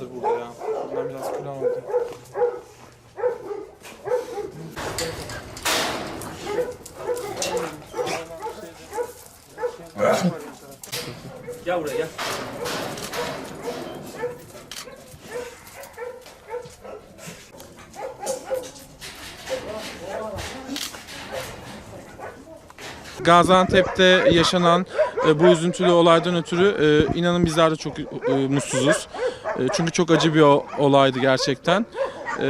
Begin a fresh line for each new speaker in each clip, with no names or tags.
Bayağıdır burada ya. Ben biraz kilo aldım.
Gel buraya gel.
Gaziantep'te yaşanan e, bu üzüntülü olaydan ötürü e, inanın bizler de çok e, mutsuzuz. E, çünkü çok acı bir olaydı gerçekten. E,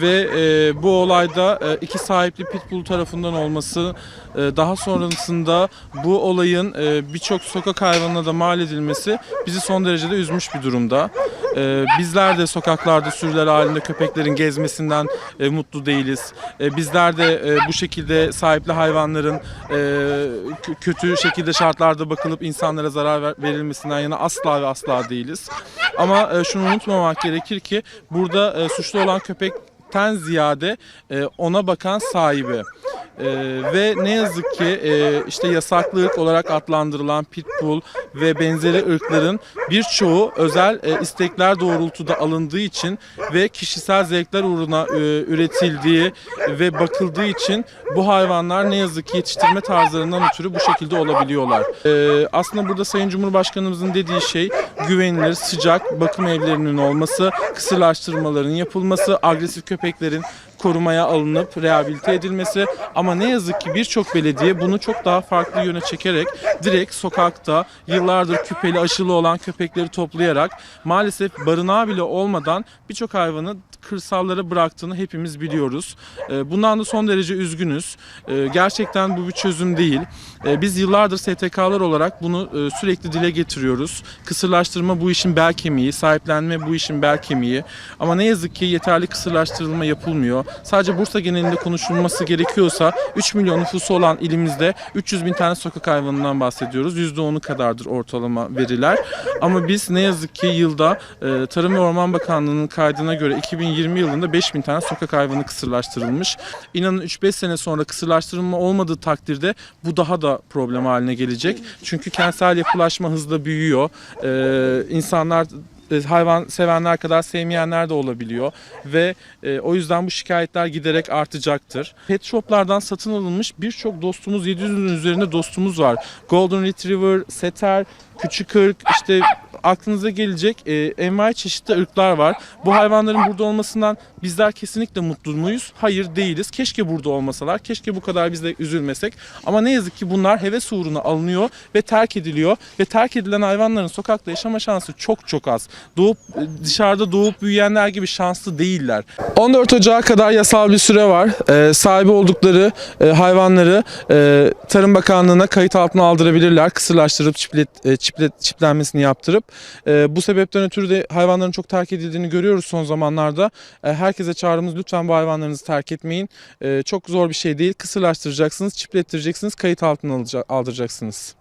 ve e, bu olayda e, iki sahipli pitbull tarafından olması e, daha sonrasında bu olayın e, birçok sokak hayvanına da mal edilmesi bizi son derecede üzmüş bir durumda. E, bizler de sokaklarda sürüler halinde köpeklerin gezmesinden e, mutlu değiliz. E, bizler de e, bu şekilde sahipli hayvanların e, kö- kötü şekilde şartlarda bakılıp insanlara zarar ver- verilmesinden yana asla ve asla değiliz. Ama e, şunu unutmamak gerekir ki burada e, suçlu olan köpekten ziyade e, ona bakan sahibi. E, ve ne yazık ki e, işte yasaklı ırk olarak adlandırılan pitbull ve benzeri ırkların birçoğu özel e, istekler doğrultuda alındığı için ve kişisel zevkler uğruna e, üretildiği ve bakıldığı için bu hayvanlar ne yazık ki yetiştirme tarzlarından ötürü bu şekilde olabiliyorlar. E, aslında burada Sayın Cumhurbaşkanımızın dediği şey güvenilir, sıcak bakım evlerinin olması, kısırlaştırmaların yapılması, agresif köpeklerin korumaya alınıp rehabilite edilmesi ama ne yazık ki birçok belediye bunu çok daha farklı yöne çekerek direkt sokakta yıllardır küpeli aşılı olan köpekleri toplayarak maalesef barınağı bile olmadan birçok hayvanı kırsallara bıraktığını hepimiz biliyoruz. Ee, Bundan da son derece üzgünüz. Ee, Gerçekten bu bir çözüm değil. Ee, Biz yıllardır STK'lar olarak bunu e, sürekli dile getiriyoruz. Kısırlaştırma bu işin bel kemiği, sahiplenme bu işin bel kemiği. Ama ne yazık ki yeterli kısırlaştırılma yapılmıyor. Sadece Bursa genelinde konuşulması gerekiyorsa 3 milyon nüfusu olan ilimizde 300 bin tane sokak hayvanından bahsediyoruz. %10'u kadardır ortalama veriler. Ama biz ne yazık ki yılda e, Tarım ve Orman Bakanlığı'nın kaydına göre 2020 yılında 5 bin tane sokak hayvanı kısırlaştırılmış. İnanın 3-5 sene sonra kısırlaştırılma olmadığı takdirde bu daha da problem haline gelecek. Çünkü kentsel yapılaşma hızla büyüyor. E, insanlar hayvan sevenler kadar sevmeyenler de olabiliyor ve e, o yüzden bu şikayetler giderek artacaktır. Pet shoplardan satın alınmış birçok dostumuz 700'ün üzerinde dostumuz var. Golden Retriever, Setter, Küçük ırk işte aklınıza gelecek e, envai çeşitli ırklar var. Bu hayvanların burada olmasından bizler kesinlikle mutlu muyuz? Hayır değiliz. Keşke burada olmasalar. Keşke bu kadar biz de üzülmesek. Ama ne yazık ki bunlar heves uğruna alınıyor ve terk ediliyor. Ve terk edilen hayvanların sokakta yaşama şansı çok çok az. Doğup dışarıda doğup büyüyenler gibi şanslı değiller. 14 Ocağı kadar yasal bir süre var. Ee, sahibi oldukları e, hayvanları e, Tarım Bakanlığı'na kayıt altına aldırabilirler. Kısırlaştırıp çiplet, e, çiplet, çiplenmesini yaptırıp. E, bu sebepten ötürü de hayvanların çok terk edildiğini görüyoruz son zamanlarda. E, herkese çağrımız lütfen bu hayvanlarınızı terk etmeyin. E, çok zor bir şey değil. Kısırlaştıracaksınız, çiplettireceksiniz, kayıt altına aldıracaksınız.